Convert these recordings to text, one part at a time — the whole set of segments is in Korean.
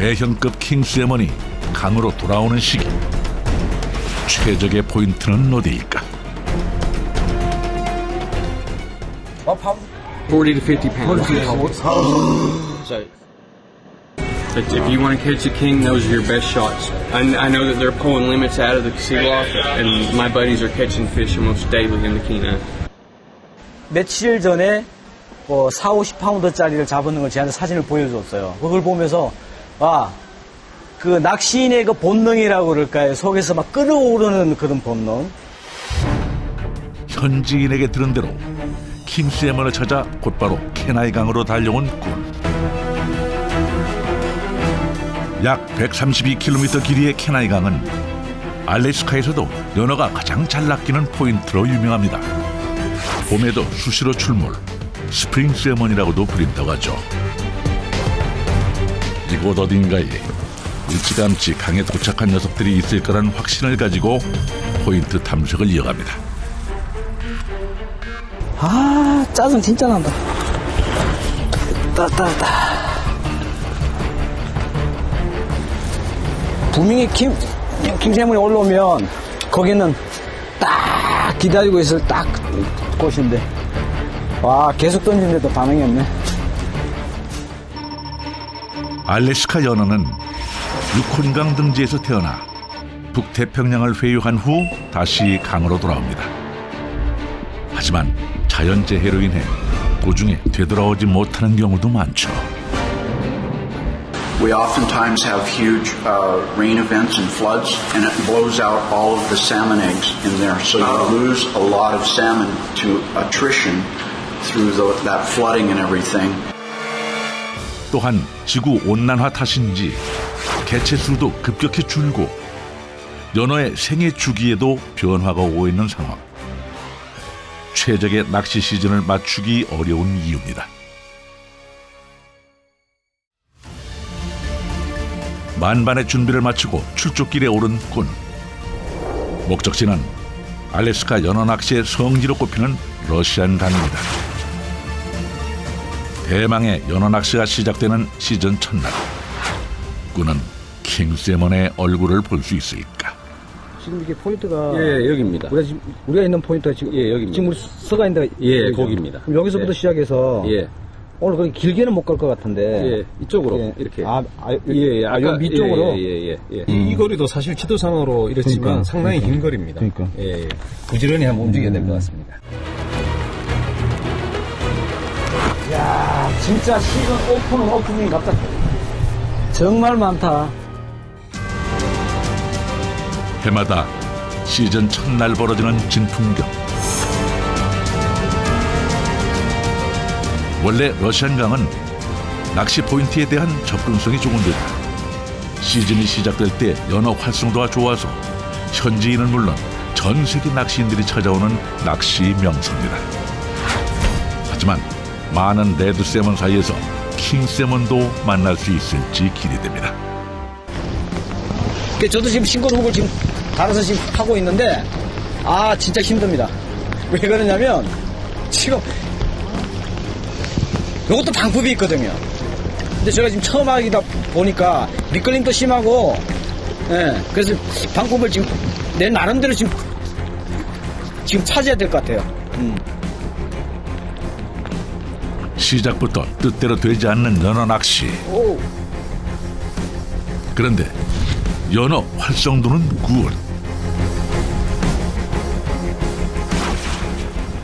대형급 킹스에머니 강으로 돌아오는 시기 최적의 포인트는 어디일까? 40 to 50 pounds. so, if you want to catch a king, those are your best shots. I, I know that they're pulling limits out of the sea loft, and my buddies are catching fish almost daily in the Kenai. 며칠 전에 뭐 4, 50 파운드짜리를 잡은 걸 제한테 사진을 보여줬어요. 그걸 보면서 아, 그 낚시인의 그 본능이라고 그럴까요? 속에서 막 끓어오르는 그런 본능. 현지인에게 들은 대로 킹스에머를 찾아 곧바로 케나이 강으로 달려온 군. 약 132km 길이의 케나이 강은 알래스카에서도 연어가 가장 잘 낚이는 포인트로 유명합니다. 봄에도 수시로 출몰, 스프링 세먼이라고도 불린다고 하죠. 이곳 어딘가에 일찌감치 강에 도착한 녀석들이 있을 거란 확신을 가지고 포인트 탐색을 이어갑니다. 아, 짜증 진짜 난다. 따따따. 분명히 김, 김세문이 올라오면 거기는 딱 기다리고 있을 딱 곳인데. 와, 계속 던지는데도 반응이 없네. 알래스카 연어는 유콘강 등지에서 태어나 북태평양을 회유한 후 다시 강으로 돌아옵니다. 하지만 자연재해로 인해 도중에 되돌아오지 못하는 경우도 많죠. We oftentimes have huge uh, rain events and floods, and it blows out all of the salmon eggs in there. So you lose a lot of salmon to attrition through the, that flooding and everything. 또한 지구 온난화 탓인지 개체 수도 급격히 줄고 연어의 생애 주기에도 변화가 오고 있는 상황. 최적의 낚시 시즌을 맞추기 어려운 이유입니다. 만반의 준비를 마치고 출조길에 오른 군. 목적지는 알래스카 연어 낚시의 성지로 꼽히는 러시안 강입니다. 대망의 연어 낚시가 시작되는 시즌 첫날. 군은 킹세먼의 얼굴을 볼 수 있을까? 지금 이게 포인트가 예, 여기입니다. 우리가 지금 우리가 있는 포인트가 지금 예, 여기입니다. 지금 우리 서가 있는 데가 예, 여기죠? 거기입니다. 그럼 여기서부터 예. 시작해서 예, 오늘 그렇게 길게는 못 갈 것 같은데 예, 이쪽으로 예. 이렇게. 아, 아, 예, 예, 아, 요 밑쪽으로 예, 예, 예, 예. 이, 이 거리도 사실 지도상으로 이렇지만 그러니까, 상당히 긴 거리입니다. 그러니까. 예, 예. 부지런히 한번 움직여야 될 것 같습니다. 진짜 시즌 오픈 오프닝 갑자기. 정말 많다. 해마다 시즌 첫날 벌어지는 진풍경. 원래 러시안 강은 낚시 포인트에 대한 접근성이 좋은 데다 시즌이 시작될 때 연어 활성도가 좋아서 현지인은 물론 전 세계 낚시인들이 찾아오는 낚시 명소입니다. 하지만 많은 레드 세먼 사이에서 킹 세먼도 만날 수 있을지 기대됩니다. 그 저도 지금 신고등록을 지금 달아서 지금 하고 있는데 아 진짜 힘듭니다. 왜 그러냐면 지금 이것도 방법이 있거든요. 근데 제가 지금 처음 하기다 보니까 미끌림도 심하고 예 그래서 방법을 지금 내 나름대로 지금 지금 찾아야 될 것 같아요. 음. 시작부터 뜻대로 되지 않는 연어 낚시. 오. 그런데 연어 활성도는 굿.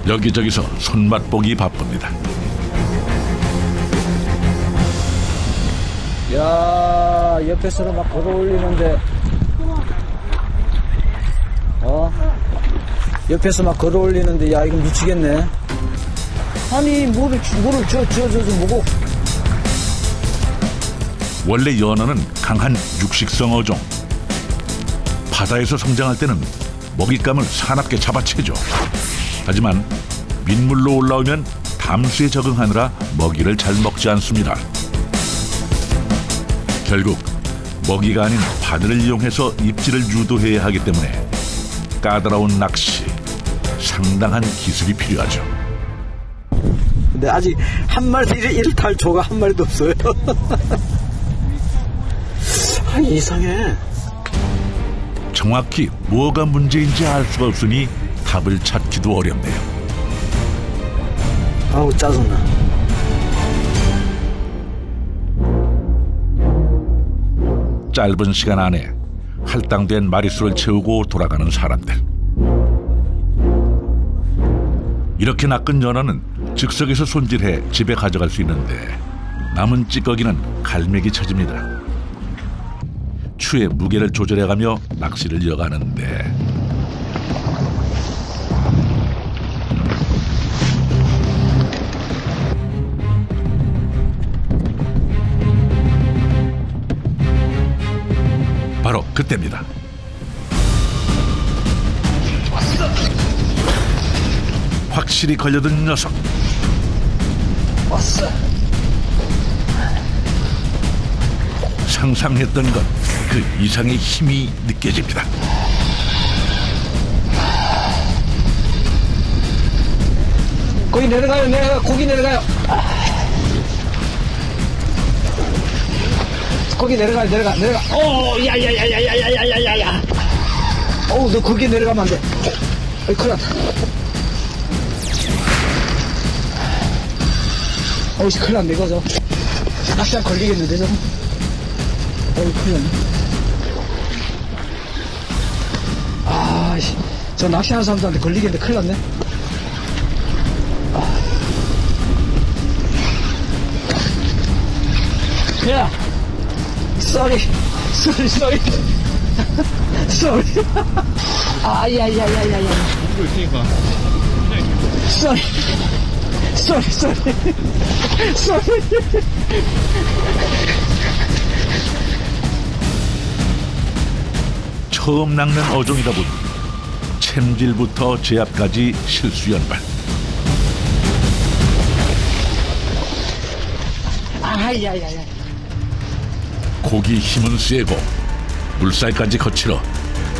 여기저기서 손맛 보기 바쁩니다. 야 옆에서는 막 걸어 올리는데 어 옆에서 막 걸어 올리는데 야 이거 미치겠네 아니 주- 물을 저저저저 뭐고 원래 연어는 강한 육식성 어종. 바다에서 성장할 때는 먹잇감을 사납게 잡아채죠. 하지만 민물로 올라오면 담수에 적응하느라 먹이를 잘 먹지 않습니다. 결국 먹이가 아닌 바늘을 이용해서 입질을 유도해야 하기 때문에 까다로운 낚시, 상당한 기술이 필요하죠. 근데 아직 한 마리 이를 탈 조가 한 마리도 없어요 아니 이상해. 정확히 뭐가 문제인지 알 수가 없으니 답을 찾기도 어렵네요. 아우 짜증나. 짧은 시간 안에 할당된 마리수를 채우고 돌아가는 사람들. 이렇게 낚은 연어는 즉석에서 손질해 집에 가져갈 수 있는데 남은 찌꺼기는 갈매기 처집니다. 추의 무게를 조절해가며 낚시를 이어가는데 바로 그때입니다. 확실히 걸려든 녀석. 왔어. 상상했던 것 그 이상의 힘이 느껴집니다. 거기 내려가요, 내려가. 고기 내려가요. 거기 내려가요, 내려가, 내려가. 오, 야, 야, 야, 야, 야, 야, 야, 야, 야, 야. 어우, 너 거기 내려가면 안 돼. 어이, 큰일 났다. 어우, 씨, 큰일 났네, 이거, 저. 낚시한 걸리겠는데, 저거. 어우, 큰일 났네. 아, 씨. 저 낚시하는 사람들한테 걸리겠는데, 큰일 났네. 야, sorry, sorry, sorry, sorry. 아, 야, 야, 야, 야, 야. sorry, sorry, sorry, sorry. 처음 낚는 어종이다 보니 챔질부터 제압까지 실수 연발. 아, 야, 야, 야. 고기 힘은 세고 물살까지 거칠어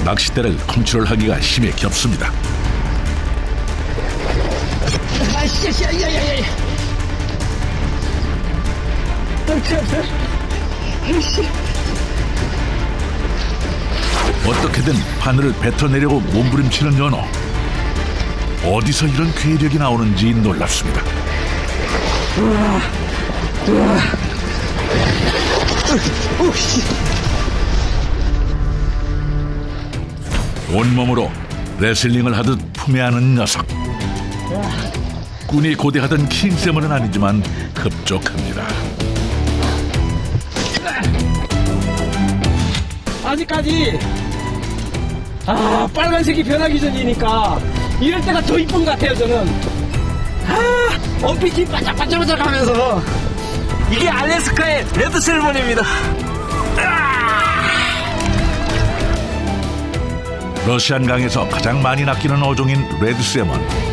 낚싯대를 컨트롤하기가 힘에 겹습니다. 어떻게든 바늘을 뱉어내려고 몸부림치는 연어. 어디서 이런 괴력이 나오는지 놀랍습니다. 온몸으로 레슬링을 하듯 품에 안은 녀석. 꾼이 고대하던 킹세먼은 아니지만 흡족합니다. 아직까지. 아 빨간색이 변하기 전이니까 이럴 때가 더 이쁜 것 같아요 저는. 아 원피티 반짝반짝반짝 하면서. 이게 알래스카의 레드 셀몬입니다. 러시안 강에서 가장 많이 낚이는 어종인 레드 세먼.